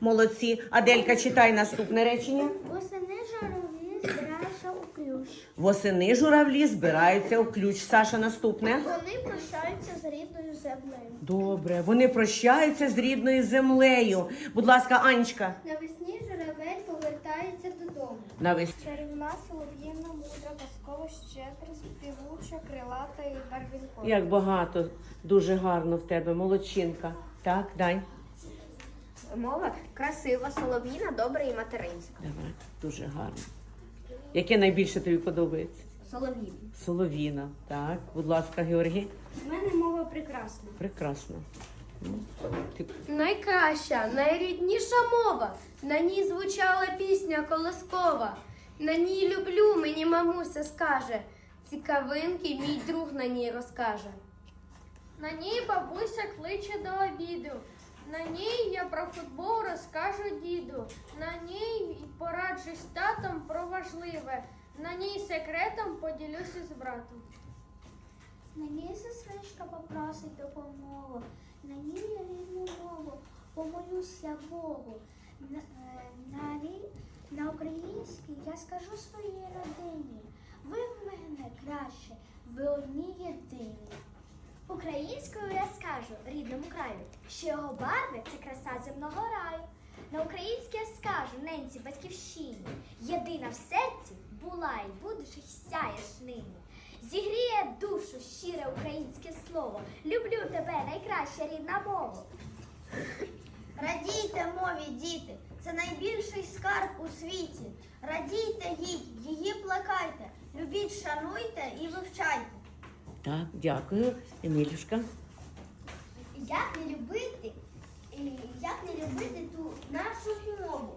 Молодці. Аделька, читай наступне речення. Восени журавлі збираються у ключ. Восени журавлі збираються у ключ. Саша, наступне. Вони прощаються з рідною землею. Добре, вони прощаються з рідною землею. Будь ласка, Анечка. Навесні журавель повертається додому. Навес... Чарівна солов'їна, мудра, казкова, щедра, співуча, крилата і барвінкова. Як багато, дуже гарно в тебе, молодчинка. Так, дай. Мова красива, солов'їна, добра і материнська. Давай, дуже гарно. Яке найбільше тобі подобається? Солов'їна. Соловіна. Так, будь ласка, Георгій. У мене мова прекрасна. Прекрасно. Ну, ти- Найкраща, найрідніша мова. На ній звучала пісня колискова. На ній люблю, мені мамуся скаже. Цікавинки мій друг на ній розкаже. На ній бабуся кличе до обіду. На ній я про футбол розкажу діду. На ній пораджусь татом про важливе. На ній секретом поділюся з братом. На ній сестричка попросить допомогу, на ній я рідну мову, помолюся Богу. На, е, на, на українській я скажу своїй родині. Ви в мене краще, ви одні єдині. Я рідному краю, що його барви це краса земного раю. На українській я скажу ненці батьківщині. Єдина в серці була і будеш і сяєш нині. Зігріє душу щире українське слово. Люблю тебе, найкраща рідна мова. Радійте мові, діти, це найбільший скарб у світі. Радійте їй, її плекайте, любіть, шануйте і вивчайте. Так, дякую. Емілюшка. Як не любити, як не любити ту нашу мову?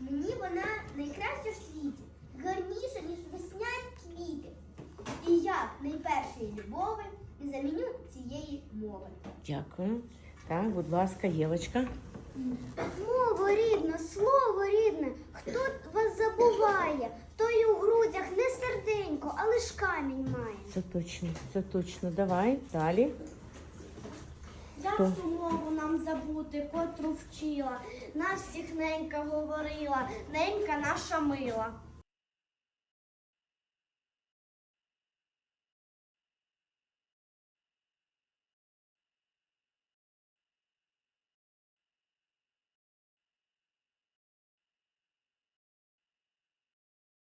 Мені вона найкраща в світі, гарніша, ніж весняні квіти. І я найпершої любови не заміню цієї мови. Дякую. Так, будь ласка, Євочка. Мова рідна, слово рідне, хто вас забуває, той у грудях не серденько, а лиш камінь має. Це точно, це точно. Давай, далі. Як Хто? ту мову нам забути, котру вчила, нас всіх ненька говорила, ненька наша мила.